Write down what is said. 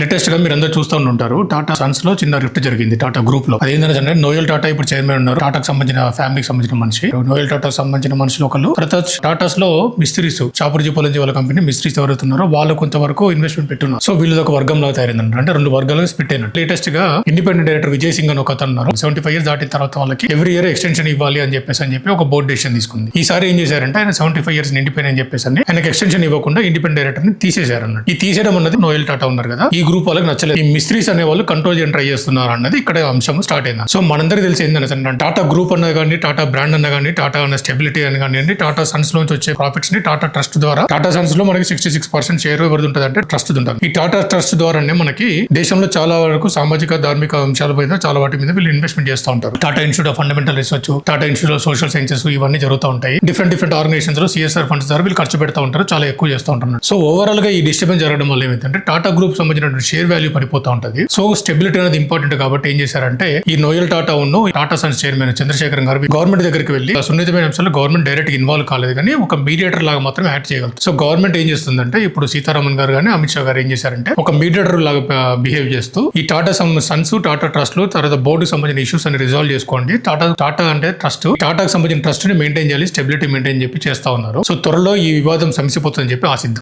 లేటెస్ట్గా మీరు అందరూ చూస్తూ ఉంటారు టాటా సన్స్లో చిన్న రిఫ్ట్ జరిగింది టాటా గ్రూప్లో. అదేంటంటే నోయల్ టాటా ఇప్పుడు చైర్మన్ ఉన్నారు. టాటాకు సంబంధించిన ఫ్యామిలీకి సంబంధించిన మనిషి. నోయల్ టాటా సంబంధించిన మనుషులు ఒకళ్ళు. తర్వాత టాటాస్లో మిస్త్రీస్ చాపూర్జీ జీపోలంజీ వాళ్ళ కంపెనీ మిస్త్రీస్ ఎవరైతే వాళ్ళు కొంతవరకు ఇన్వెస్ట్మెంట్ పెట్టున్నారు. సో వీళ్ళు ఒక వర్గం లాగా తయారైందంట అంటే రెండు వర్గాలుగా స్పిట్ అయినట్టు. లేటెస్ట్గా ఇండిపెండెంట్ డైరెక్టర్ విజయ్ సింగ్ అని ఒక అతను ఉన్నారు. సెవెంటీ ఫైవ్ ఇయర్స్ దాటిన తర్వాత వాళ్ళకి ఎవ్రీ ఇయర్ ఎక్స్టెన్షన్ ఇవ్వాలి అని చెప్పేసి అని చెప్పి ఒక బోర్డు డెసిషన్ తీసుకుంది. ఈసారి ఏం చేశారంటే ఆయన సెవెంటీ ఫైవ్ ఇయర్స్ నిండిపోయిన అని చెప్పేసి అని ఆయనకి ఎక్స్టెన్షన్ ఇవ్వకుండా ఇండిపెండెంట్ డైరెక్టర్ని తీసేశారు అన్నట్టు ఈ తీసేయడం అన్నది నోయల్ టాటా ఉన్నారు కదా. ఈ గ్రూప్ వాళ్ళకి నచ్చలేదు. ఈ మిస్త్రీస్ అనే వాళ్ళు కంట్రోల్ చేయడం ట్రై చేస్తున్నారు అన్నది ఇక్కడ అంశం స్టార్ట్ అయింది. సో మనందరికీ తెలిసి ఏంటంటే టాటా గ్రూప్ అన్న కానీ టాటా బ్రాండ్ అన్న కానీ టాటా అన్న స్టెబిలిటీ అని కానివ్వండి టాటా సన్స్ నుంచి వచ్చే ప్రాఫిట్స్ని టాటా ట్రస్ట్ ద్వారా టాటా సన్స్లో మనకి సిక్స్టీ సిక్స్ పర్సెంట్ షేర్ ఎవరిది ఉంటుంది అంటే ట్రస్ట్ ఉంటుంది. ఈ టాటా ట్రస్ట్ ద్వారానే మనకి దేశంలో చాలా వరకు సామాజిక ధార్మిక అంశాల మీద చాలా వాటి మీద వీళ్ళు ఇన్వెస్ట్మెంట్ చేస్తూ ఉంటారు. Tata institute of fundamental research Tata institute of social sciences ఇవన్నీ జరుగుతూ ఉంటాయి. డిఫరెంట్ డిఫరెంట్ ఆర్గనైజేషన్స్లో సిఎస్ఆర్ ఫండ్స్ ద్వారా వీళ్ళు ఖర్చు పెడతా ఉంటారు చాలా ఎక్కువ చేస్తూ ఉంటారు సో ఓవరాల్గా ఈ డిస్టర్బెన్స్ జరగడం వల్ల ఏమైందంటే టాటా గ్రూప్ సంబంధించిన షేర్ వాల్యూ పడిపోతా ఉంటుంది. సో స్టెబిలిటీ అనేది ఇంపార్టెంట్ కాబట్టి ఏం చేశారంటే ఈ నోయల్ టాటా ఉన్న టాటా సన్స్ చైర్మన్ చంద్రశేఖర్ గారు గవర్నమెంట్ దగ్గరికి వెళ్ళి ఆ సున్నితమైన అంశాలు గవర్నమెంట్ డైరెక్ట్ ఇన్వాల్వ్ కాలేదు కానీ ఒక మీడియేటర్ లాగా మాత్రం యాడ్ చేయగలరు సో గవర్నమెంట్ ఏం చేస్తుందంటే ఇప్పుడు సీతారామన్ గారు కానీ అమిత్ షా గారు ఏం చేశారంటే ఒక మీడియేటర్ లాగా బిహేవ్ చేస్తూ ఈ టాటా సన్స్ టాటా ట్రస్ట్లు తర్వాత బోర్డుకి సంబంధించిన ఇష్యూస్ అని రిజాల్వ్ చేసుకోండి. టాటా టాటా అంటే ట్రస్ట్ టాటాకి సంబంధించిన ట్రస్ట్ని మెయింటైన్ చేయాలి స్టెబిలిటీ మెయింటైన్ చెప్పి చేస్తా ఉన్నారు. సో త్వరలో ఈ వివాదం సమసిపోతుందని చెప్పి ఆశిద్దాం.